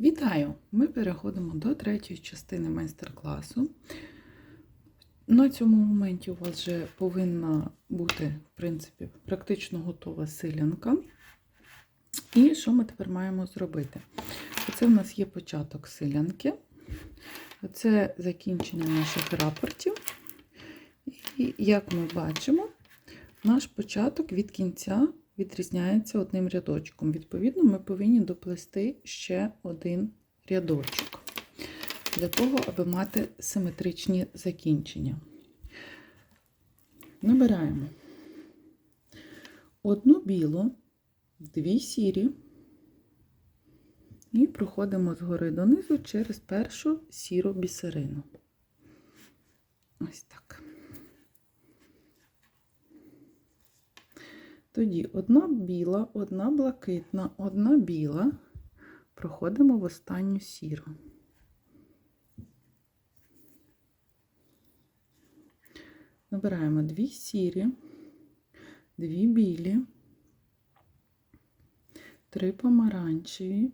Вітаю! Ми переходимо до третьої частини майстер-класу. На цьому моменті у вас вже повинна бути, в принципі, практично готова силянка. І що ми тепер маємо зробити? Це в нас є початок силянки, це закінчення наших рапортів. І як ми бачимо, наш початок від кінця відрізняється одним рядочком. Відповідно, ми повинні доплести ще один рядочок для того, аби мати симетричні закінчення. Набираємо одну білу, дві сірі і проходимо згори донизу через першу сіру бісерину. Ось так. Тоді одна біла, одна блакитна, одна біла. Проходимо в останню сіру. Набираємо дві сірі, дві білі, три помаранчеві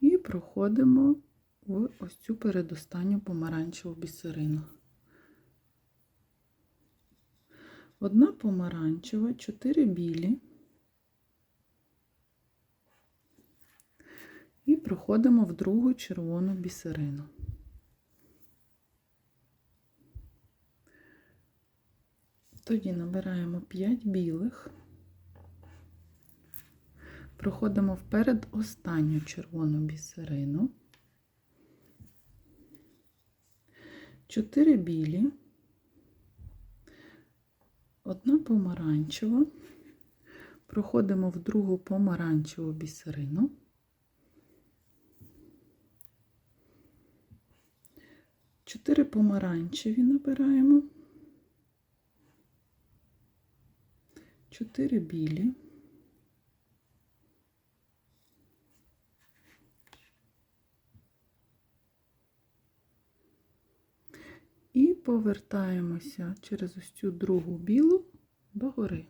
і проходимо в ось цю передостанню помаранчеву бісерину. Одна помаранчева, чотири білі. І проходимо в другу червону бісерину. Тоді набираємо 5 білих, проходимо вперед останню червону бісерину, 4 білі, одна помаранчева, проходимо в другу помаранчеву бісерину. Чотири помаранчеві набираємо, чотири білі, і повертаємося через ось цю другу білу догори.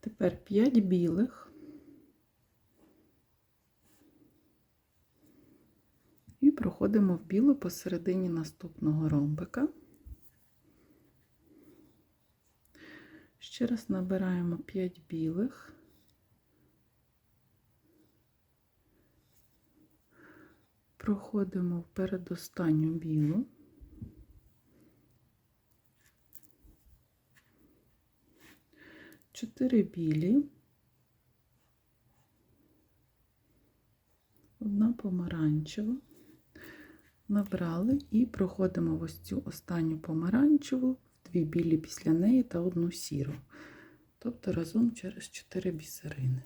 Тепер 5 білих. І проходимо в білу посередині наступного ромбика. Ще раз набираємо 5 білих. Проходимо в передостанню білу. Чотири білі, одна помаранчева. Набрали і проходимо ось цю останню помаранчеву, дві білі після неї та одну сіру. Тобто разом через 4 бісерини.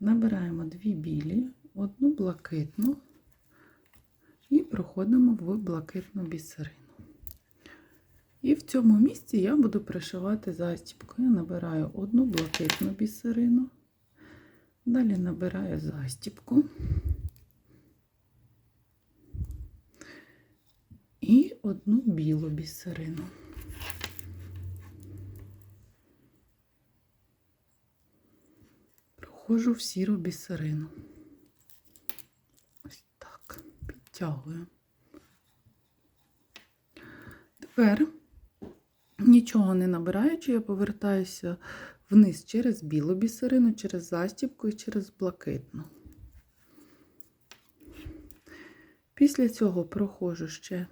Набираємо дві білі, одну блакитну і проходимо в блакитну бісерину. І в цьому місці я буду пришивати застібку. Я набираю одну блакитну бісерину, далі набираю застібку і одну білу бісерину. Проходжу в сіру бісерину. Ось так, підтягую. Тепер Нічого не набираючи, я повертаюся вниз через білу бісерину, через застібку і через блакитну. Після цього проходжу ще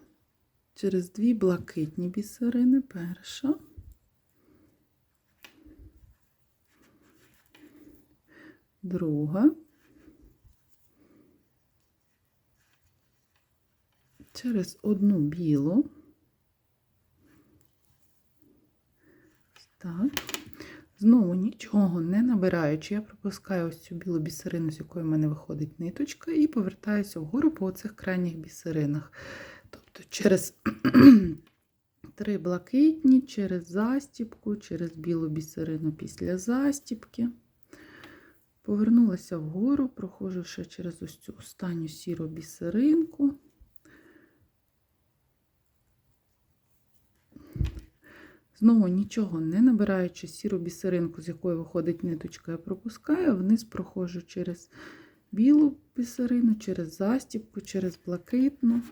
через дві блакитні бісерини. Перша. Друга. Через одну білу. Так. Знову нічого не набираючи, я пропускаю ось цю білу бісерину, з якої в мене виходить ниточка, і повертаюся вгору по цих крайніх бісеринах. Тобто через три блакитні, через застіпку, через білу бісерину після застіпки. Повернулася вгору, проходжувши через ось цю останню сіру бісеринку. Знову нічого не набираючи сіру бісеринку, з якої виходить ниточка, я пропускаю, вниз проходжу через білу бісерину, через застіпку, через блакитну.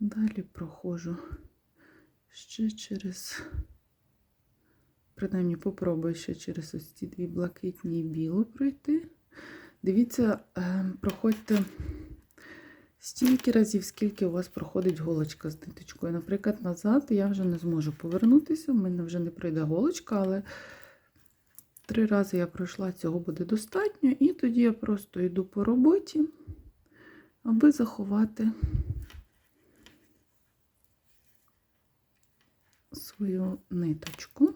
Далі проходжу ще через, принаймні, попробую ще через ось ці дві блакитні і білу пройти. Дивіться, е, проходьте стільки разів, скільки у вас проходить голочка з ниточкою. Наприклад, назад я вже не зможу повернутися, в мене вже не пройде голочка, але три рази я пройшла, цього буде достатньо. І тоді я просто йду по роботі, аби заховати свою ниточку.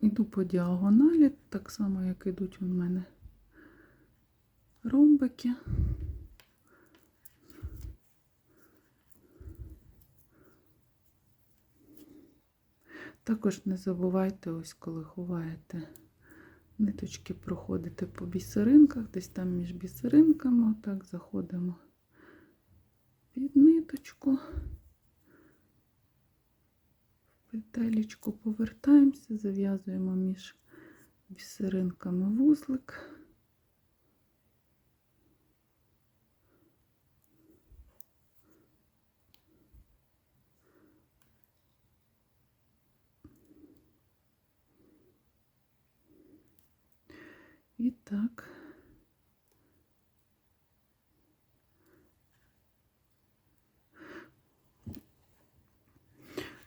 Іду по діагоналі, так само, як ідуть у мене ромбики. Також не забувайте, ось коли ховаєте ниточки, проходити по бісеринках, десь там між бісеринками, отак заходимо під ниточку. Петелечку повертаємося, зав'язуємо між бісеринками вузлик. І так.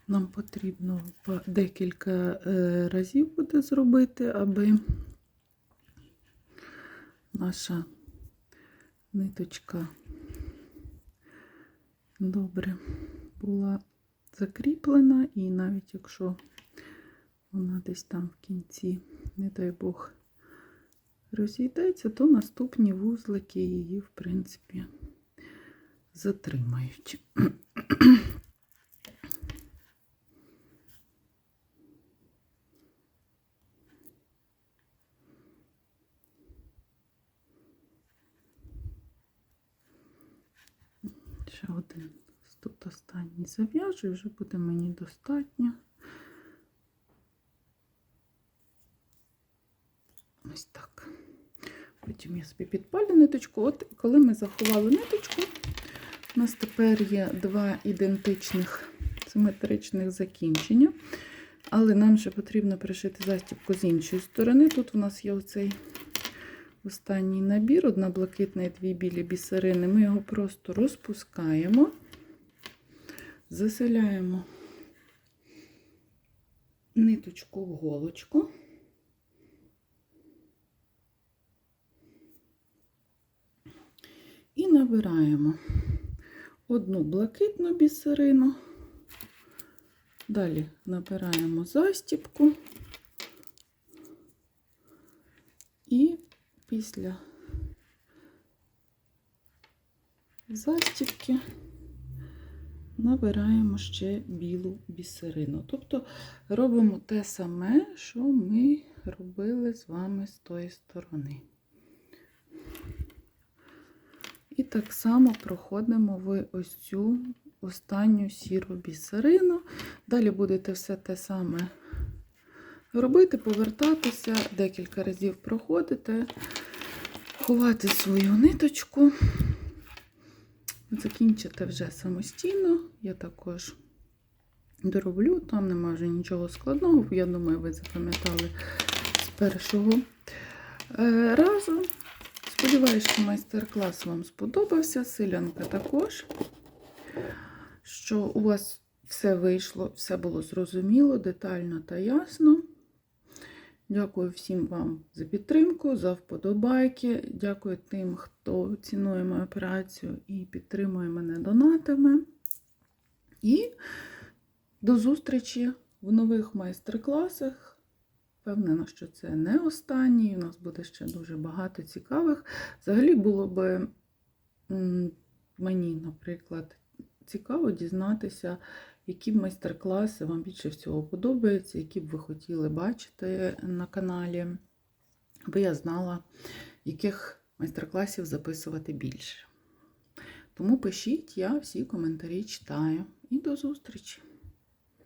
Нам потрібно декілька е, разів буде зробити, аби наша ниточка добре була закріплена, і навіть якщо вона десь там в кінці, не дай Бог, розійдеться, то наступні вузлики її, в принципі, затримають. Ще один тут останній зав'яжу, вже буде мені достатньо. Ось так. Потім я собі підпалю ниточку. От коли ми заховали ниточку, у нас тепер є два ідентичних симетричних закінчення. Але нам ще потрібно пришити застібку з іншої сторони. Тут у нас є оцей останній набір, одна блакитна і дві білі бісерини. Ми його просто розпускаємо, заселяємо ниточку в голочку. І набираємо одну блакитну бісерину, далі набираємо застібку і після застібки набираємо ще білу бісерину. Тобто робимо те саме, що ми робили з вами з тої сторони. І так само проходимо в ось цю останню сіру бісерину. Далі будете все те саме робити, повертатися, декілька разів проходите, ховати свою ниточку. Закінчите вже самостійно. Я також дороблю, там немає вже нічого складного, я думаю, ви запам'ятали з першого е, разу. Сподіваюсь, що майстер-клас вам сподобався. Силянка також, що у вас все вийшло, все було зрозуміло, детально та ясно. Дякую всім вам за підтримку, за вподобайки. Дякую тим, хто цінує мою операцію і підтримує мене донатами. І до зустрічі в нових майстер-класах. Впевнена, що це не останній. У нас буде ще дуже багато цікавих. Взагалі було би мені, наприклад, цікаво дізнатися, які майстер-класи вам більше всього подобаються, які б ви хотіли бачити на каналі, аби я знала, яких майстер-класів записувати більше. Тому пишіть, я всі коментарі читаю. І до зустрічі!